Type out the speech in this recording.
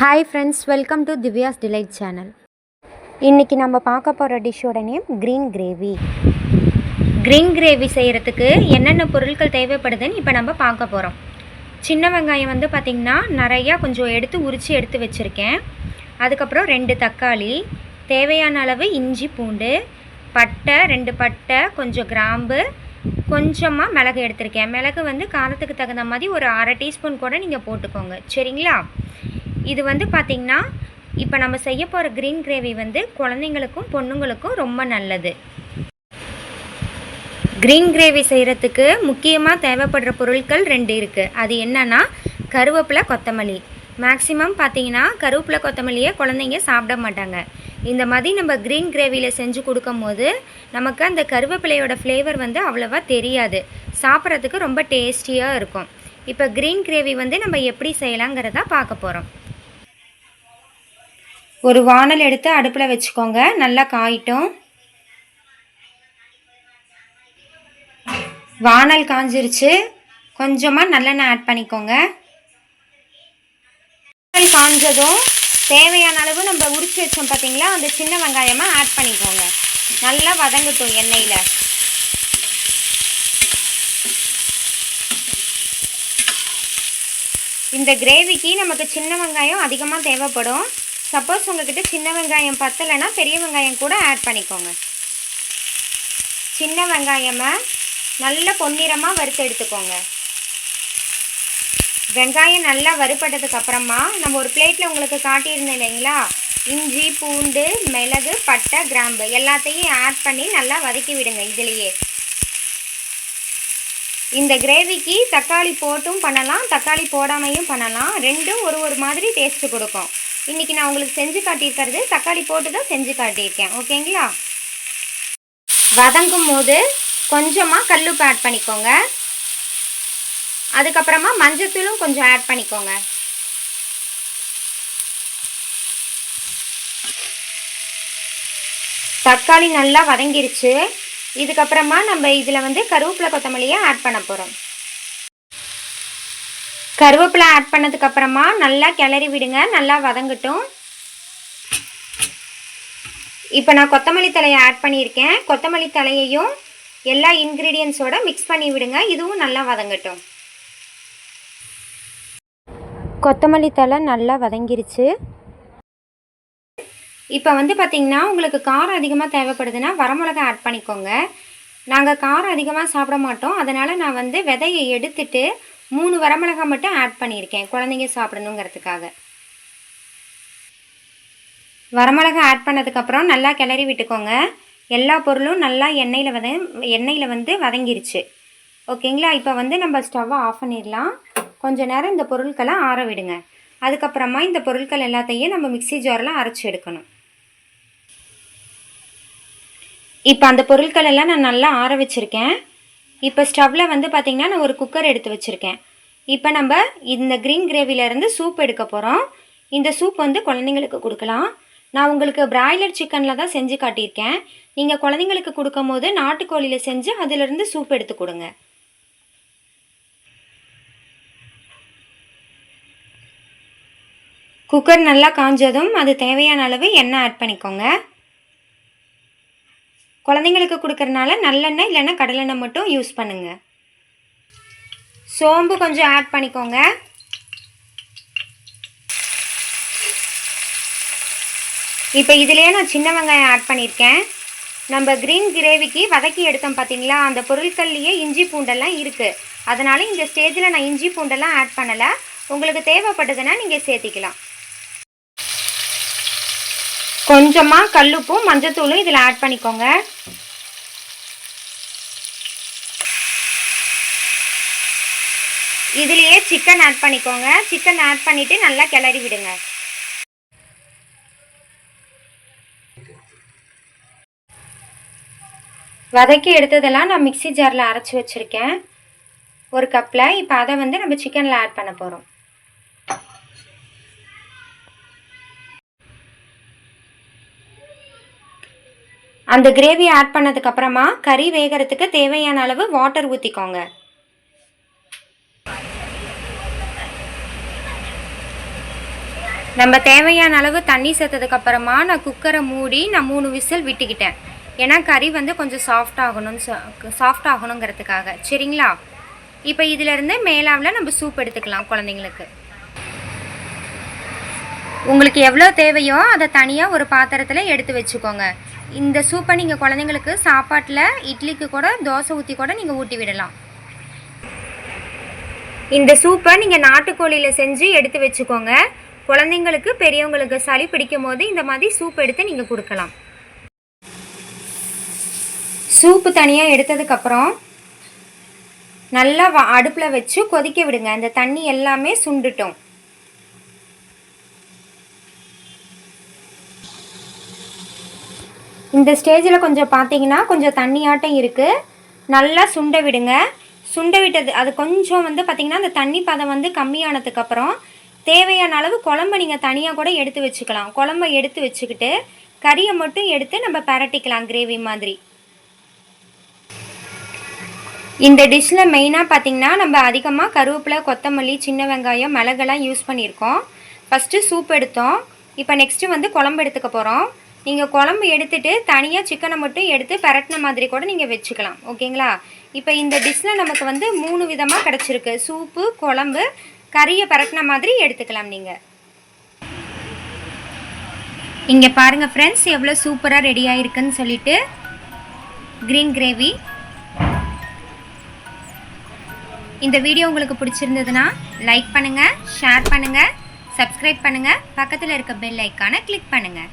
Hi friends welcome to Divya's delight channel இன்றைக்கி நம்ம பார்க்க போகிற டிஷ்ஷோட name green gravy green gravy செய்கிறதுக்கு என்னென்ன பொருட்கள் தேவைப்படுதுன்னு இப்போ நம்ம பார்க்க போகிறோம் சின்ன வெங்காயம் வந்து பார்த்திங்கன்னா நிறையா கொஞ்சம் எடுத்து உரித்து எடுத்து வச்சுருக்கேன். அதுக்கப்புறம் ரெண்டு தக்காளி தேவையான அளவு இஞ்சி பூண்டு பட்டை ரெண்டு பட்டை கொஞ்சம் கிராம்பு கொஞ்சமாக மிளகு எடுத்திருக்கேன். மிளகு வந்து காரத்துக்கு தகுந்த மாதிரி ஒரு அரை டீஸ்பூன் கூட நீங்கள் போட்டுக்கோங்க. சரிங்களா? இது வந்து பார்த்திங்கன்னா இப்போ நம்ம செய்ய போகிற க்ரீன் கிரேவி வந்து குழந்தைங்களுக்கும் பொண்ணுங்களுக்கும் ரொம்ப நல்லது. க்ரீன் கிரேவி செய்கிறதுக்கு முக்கியமாக தேவைப்படுற பொருட்கள் ரெண்டு இருக்குது அது என்னன்னா கருவேப்பிலை கொத்தமல்லி. மேக்ஸிமம் பார்த்தீங்கன்னா கருவேப்பிலை கொத்தமல்லியை குழந்தைங்க சாப்பிட மாட்டாங்க. இந்த மாதிரி நம்ம க்ரீன் கிரேவியில் செஞ்சு கொடுக்கும்போது நமக்கு அந்த கருவேப்பிலையோட ஃப்ளேவர் வந்து அவ்வளோவா தெரியாது. சாப்பிட்றதுக்கு ரொம்ப டேஸ்டியாக இருக்கும். இப்போ க்ரீன் கிரேவி வந்து நம்ம எப்படி செய்யலாங்கிறதா பார்க்க போகிறோம் ஒரு வானல் எடுத்து அடுப்பில் வச்சுக்கோங்க. நல்லா காயிட்டும். வானல் காஞ்சிருச்சு. கொஞ்சமாக நல்லெண்ணெய் ஆட் பண்ணிக்கோங்க. வானல் காஞ்சதும் தேவையான அளவு நம்ம உரிச்சு வச்சோம் பார்த்தீங்களா அந்த சின்ன வெங்காயமாக ஆட் பண்ணிக்கோங்க. நல்லா வதங்கட்டும் எண்ணெயில். இந்த கிரேவிக்கு நமக்கு சின்ன வெங்காயம் அதிகமாக தேவைப்படும். சப்போஸ் உங்ககிட்ட சின்ன வெங்காயம் பத்தலைன்னா பெரிய வெங்காயம் கூட ஆட் பண்ணிக்கோங்க. சின்ன வெங்காயமை நல்ல பொன்னிறமாக வறுத்து எடுத்துக்கோங்க. வெங்காயம் நல்லா வறுபட்டதுக்கு அப்புறமா நம்ம ஒரு பிளேட்டில் உங்களுக்கு காட்டியிருந்தேன் இல்லைங்களா? இஞ்சி பூண்டு மிளகு பட்டை கிராம்பு எல்லாத்தையும் ஆட் பண்ணி நல்லா வதக்கி விடுங்க இதுலேயே. இந்த கிரேவிக்கு தக்காளி போட்டும் பண்ணலாம் தக்காளி போடாமையும் பண்ணலாம். ரெண்டும் ஒரு ஒரு மாதிரி டேஸ்ட்டு கொடுக்கும். இன்றைக்கி நான் உங்களுக்கு செஞ்சு காட்டியிருக்கிறது தக்காளி போட்டு தான் செஞ்சு காட்டியிருக்கேன் ஓகேங்களா? வதங்கும் போது கொஞ்சமாக கல்லுப்பு ஆட் பண்ணிக்கோங்க. அதுக்கப்புறமா மஞ்சத்தூளும் கொஞ்சம் ஆட் பண்ணிக்கோங்க. தக்காளி நல்லா வதங்கிருச்சு. இதுக்கப்புறமா நம்ம இதில் வந்து கருவேப்பிலை கொத்தமல்லியை ஆட் பண்ண போகிறோம் கருவேப்பிலை ஆட் பண்ணதுக்கப்புறமா நல்லா கிளறி விடுங்க. நல்லா வதங்கட்டும். இப்போ நான் கொத்தமல்லி தலையை ஆட் பண்ணியிருக்கேன். கொத்தமல்லி தலையையும் எல்லா இன்க்ரீடியன்ஸோட மிக்ஸ் பண்ணி விடுங்க. இதுவும் நல்லா வதங்கட்டும். கொத்தமல்லி தலை நல்லா வதங்கிருச்சு. இப்போ வந்து பார்த்திங்கன்னா உங்களுக்கு காரம் அதிகமாக தேவைப்படுதுன்னா வரமிளகா ஆட் பண்ணிக்கோங்க. நாங்கள் காரம் அதிகமாக சாப்பிட மாட்டோம். அதனால் நான் வந்து விதையை எடுத்துட்டு மூணு வரமிளகா மட்டும் ஆட் பண்ணியிருக்கேன் குழந்தைங்க சாப்பிடணுங்கிறதுக்காக. வரமிளகா ஆட் பண்ணதுக்கப்புறம் நல்லா கிளறி விட்டுக்கோங்க. எல்லா பொருளும் நல்லா எண்ணெயில் வத எண்ணெயில் வந்து வதங்கிருச்சு. ஓகேங்களா? இப்போ வந்து நம்ம ஸ்டவ்வை ஆஃப் பண்ணிடலாம். கொஞ்ச நேரம் இந்த பொருட்களை ஆற விடுங்க. அதுக்கப்புறமா இந்த பொருட்கள் எல்லாத்தையும் நம்ம மிக்சி ஜாரில் அரைச்சி எடுக்கணும். இப்போ அந்த பொருட்கள் எல்லாம் நான் நல்லா ஆற வச்சுருக்கேன். இப்போ ஸ்டவ்வில் வந்து பார்த்திங்கன்னா நான் ஒரு குக்கர் எடுத்து வச்சுருக்கேன். இப்போ நம்ம இந்த க்ரீன் கிரேவிலேருந்து சூப் எடுக்க போகிறோம் இந்த சூப் வந்து குழந்தைங்களுக்கு கொடுக்கலாம். நான் உங்களுக்கு பிராய்லர் சிக்கனில் தான் செஞ்சு காட்டியிருக்கேன். நீங்கள் குழந்தைங்களுக்கு கொடுக்கும் போது நாட்டுக்கோழியில் செஞ்சு அதிலிருந்து சூப் எடுத்து கொடுங்க. குக்கர் நல்லா காஞ்சதும் அது தேவையான அளவு எண்ணெய் ஆட் பண்ணிக்கோங்க. குழந்தைங்களுக்கு கொடுக்கறனால நல்லெண்ணெய் இல்லைன்னா கடலெண்ணெய் மட்டும் யூஸ் பண்ணுங்கள் சோம்பு கொஞ்சம் ஆட் பண்ணிக்கோங்க. இப்போ இதுலேயே நான் சின்ன வெங்காயம் ஆட் பண்ணியிருக்கேன் நம்ம க்ரீன் கிரேவிக்கு வதக்கி எடுத்தோம் பார்த்தீங்களா அந்த பொருட்கள்லேயே இஞ்சி பூண்டெல்லாம் இருக்குது அதனால் இந்த ஸ்டேஜில் நான் இஞ்சி பூண்டெல்லாம் ஆட் பண்ணலை. உங்களுக்கு தேவைப்பட்டதுன்னா நீங்கள் சேர்த்திக்கலாம். கொஞ்சமாக கல்லுப்பும் மஞ்சத்தூளும் இதில் ஆட் பண்ணிக்கோங்க. இதுலேயே சிக்கன் ஆட் பண்ணிக்கோங்க. சிக்கன் ஆட் பண்ணிவிட்டு நல்லா கிளறி விடுங்க. வதக்கி எடுத்ததெல்லாம் நான் மிக்சி ஜாரில் அரைச்சி வச்சுருக்கேன். ஒரு கப்பில் இப்போ அதை வந்து நம்ம சிக்கனில் ஆட் பண்ண போகிறோம் அந்த கிரேவி ஆட் பண்ணதுக்கப்புறமா கறி வேகிறதுக்கு தேவையான அளவு வாட்டர் ஊற்றிக்கோங்க நம்ம தேவையான அளவு தண்ணி சேர்த்ததுக்கு அப்புறமா நான் குக்கரை மூடி நான் மூணு விசில் விட்டுக்கிட்டேன். ஏன்னா கறி வந்து கொஞ்சம் சாஃப்ட் ஆகணும்னு சாஃப்ட் ஆகணுங்கிறதுக்காக. சரிங்களா? இப்போ இதிலேருந்து மேலாவில் நம்ம சூப் எடுத்துக்கலாம் குழந்தைங்களுக்கு. உங்களுக்கு எவ்வளோ தேவையோ அதை தனியாக ஒரு பாத்திரத்தில் எடுத்து வச்சுக்கோங்க. இந்த சூப்பை நீங்கள் குழந்தைங்களுக்கு சாப்பாட்டில் இட்லிக்கு கூட தோசை ஊற்றி கூட நீங்கள் ஊட்டி விடலாம். இந்த சூப்பை நீங்கள் நாட்டுக்கோழியில் செஞ்சு எடுத்து வச்சுக்கோங்க. குழந்தைங்களுக்கு பெரியவங்களுக்கு சளி பிடிக்கும் போது இந்த மாதிரி சூப் எடுத்து நீங்கள் கொடுக்கலாம். சூப்பு தனியாக எடுத்ததுக்கப்புறம் நல்லா வ அடுப்பில் வச்சு கொதிக்க விடுங்க. அந்த தண்ணி எல்லாமே சுண்டுட்டும். இந்த ஸ்டேஜில் கொஞ்சம் பார்த்தீங்கன்னா கொஞ்சம் தண்ணியாட்டம் இருக்குது நல்லா சுண்ட விடுங்க. சுண்ட விட்டது அது கொஞ்சம் வந்து பார்த்திங்கன்னா அந்த தண்ணி பதம் வந்து கம்மியானதுக்கப்புறம் தேவையான அளவு குழம்ப நீங்கள் தனியாக கூட எடுத்து வச்சுக்கலாம். குழம்ப எடுத்து வச்சுக்கிட்டு கறியை மட்டும் எடுத்து நம்ம பரட்டிக்கலாம் கிரேவி மாதிரி. இந்த டிஷ்ஷில் மெயினாக பார்த்தீங்கன்னா நம்ம அதிகமாக கருவேப்பிலை கொத்தமல்லி சின்ன வெங்காயம் மிளகெல்லாம் யூஸ் பண்ணியிருக்கோம். ஃபஸ்ட்டு சூப் எடுத்தோம். இப்போ நெக்ஸ்ட்டு வந்து குழம்பு எடுத்துக்க போகிறோம் நீங்கள் குழம்பு எடுத்துகிட்டு தனியாக சிக்கனை மட்டும் எடுத்து பரட்டின மாதிரி கூட நீங்கள் வச்சுக்கலாம். ஓகேங்களா? இப்போ இந்த டிஷ்ஷில் நமக்கு வந்து மூணு விதமாக கிடச்சிருக்கு. சூப்பு குழம்பு கறியை பரட்டின மாதிரி எடுத்துக்கலாம் நீங்கள் இங்கே பாருங்கள் ஃப்ரெண்ட்ஸ் எவ்வளோ சூப்பராக ரெடி ஆகிருக்குன்னு சொல்லிட்டு க்ரீன் கிரேவி இந்த வீடியோ உங்களுக்கு பிடிச்சிருந்ததுன்னா லைக் பண்ணுங்கள் ஷேர் பண்ணுங்கள் சப்ஸ்கிரைப் பண்ணுங்கள் பக்கத்தில் இருக்க பெல் ஐக்கானை கிளிக் பண்ணுங்கள்